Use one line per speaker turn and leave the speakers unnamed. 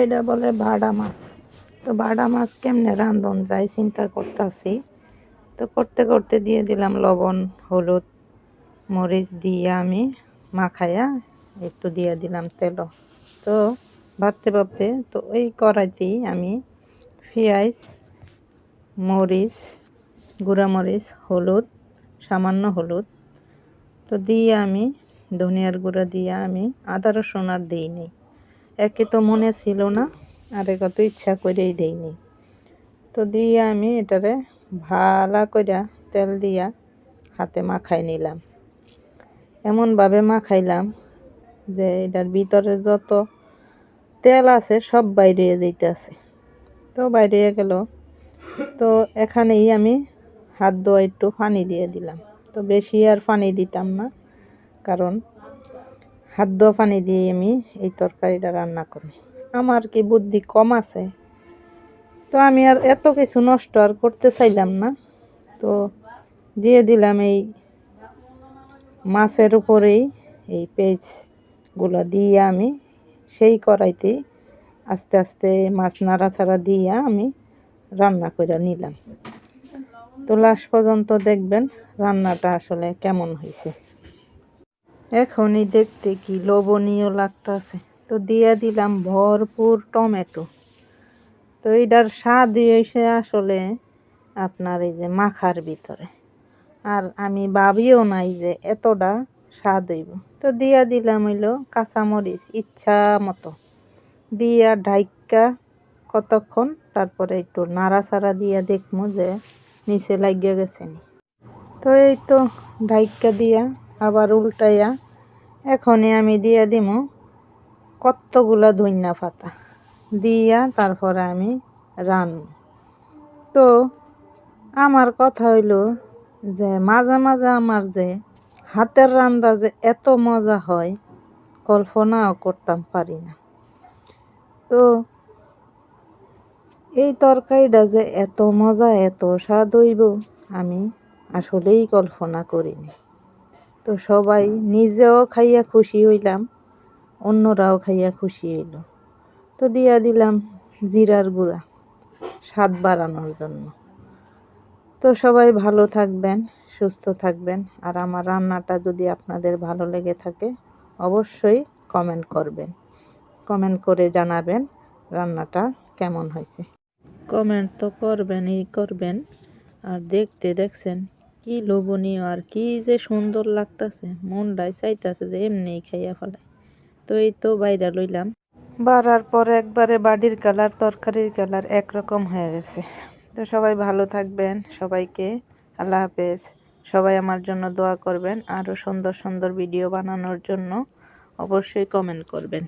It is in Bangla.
এটা বলে ভাড়া মাছ। তো ভাড়া মাছ কেমনে রান্ধন যায় চিন্তা করতেছি। তো করতে করতে দিয়ে দিলাম লবণ, হলুদ, মরিচ দিয়ে আমি মাখাইয়া একটু দিয়ে দিলাম তেল। তো ভাবতে ভাবতে তো ওই কড়াইতেই আমি পেঁয়াজ, মরিচ মরিচ, হলুদ, সামান্য হলুদ তো দিয়ে আমি ধনিয়ার গুঁড়া দিয়ে আমি আদা রসুন আর দিই দিইনি। একে তো মনে ছিল না, আর একে তো ইচ্ছা করেই দেইনি। তো দিয়ে আমি এটারে ভালা কইরা তেল দিয়া হাতে মাখাই নিলাম। এমনভাবে মাখাইলাম যে এটার ভিতরে যত তেল আছে সব বাইরে যেতেছে তো বাইরে গেল। তো এখানেই আমি হাত ধোয়া একটু পানি দিয়ে দিলাম। তো বেশি আর পানি দিতাম না, কারণ হাত পানি দিয়ে আমি এই তরকারিটা রান্না করি। আমার কি বুদ্ধি কম আছে? তো আমি আর এত কিছু নষ্ট আর করতে চাইলাম না। তো দিয়ে দিলাম এই মাছের উপরেই এই পেঁয়াজগুলো দিয়ে আমি সেই কড়াইতেই আস্তে আস্তে মাছ নাড়াচাড়া দিয়ে আমি রান্না করে নিলাম। তো লাস্ট পর্যন্ত দেখবেন রান্নাটা আসলে কেমন হয়েছে। এখনই দেখতে কি লবণীয় লাগতেছে। তো দিয়ে দিলাম ভরপুর টমেটো। তো এটার স্বাদ হয়েছে আসলে আপনার এই যে মাখার ভিতরে। আর আমি ভাবিও নাই যে এতটা স্বাদ হইব। তো দিয়া দিলাম হইল কাঁচামরিচ ইচ্ছা মতো। দিয়া ঢাইকা কতক্ষণ, তারপরে একটু নাড়াচাড়া দিয়া দেখব যে নিচে লাগিয়ে গেছে তো এই তো ঢাইকা দিয়া আবার উল্টাইয়া এখনই আমি দিয়া দিব কতগুলা ধইনা পাতা। দিয়া তারপরে আমি রান তো আমার কথা হইল যে মাঝে মাঝে আমার যে হাতের রান্না যে এত মজা হয়, কল্পনাও করতাম পারি না। তো এই তরকারিটা যে এত মজা, এত স্বাদ হইব, আমি আসলেই কল্পনা করিনি। তো সবাই নিজেও খাইয়া খুশি হইলাম, অন্যরাও খাইয়া খুশি হইল। তো দিয়া দিলাম জিরার গুঁড়া, স্বাদ বাড়ানোর জন্য। তো সবাই ভালো থাকবেন, সুস্থ থাকবেন, আর আমার রান্নাটা যদি আপনাদের ভালো লেগে থাকে, অবশ্যই কমেন্ট করবেন। কমেন্ট করে জানাবেন রান্নাটা কেমন হয়েছে। কমেন্ট তো করবেনই করবেন, আর দেখতে দেখছেন কি লোভনীয় আর কি যে সুন্দর লাগতেছে। মনটাই চাইতেছে যে এমনিই খাইয়া ফেলাই। তো এই তো বাইরা লইলাম। বাড়ার পর একবারে বাড়ির কালার, তরকারির কালার একরকম হয়ে গেছে। তো সবাই ভালো থাকবেন সবাইকে। আল্লাহ হাফেজ। সবাই আমার জন্য দোয়া করবেন। আরও সুন্দর সুন্দর ভিডিও বানানোর জন্য অবশ্যই কমেন্ট করবেন।